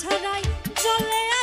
ছড়াই চলে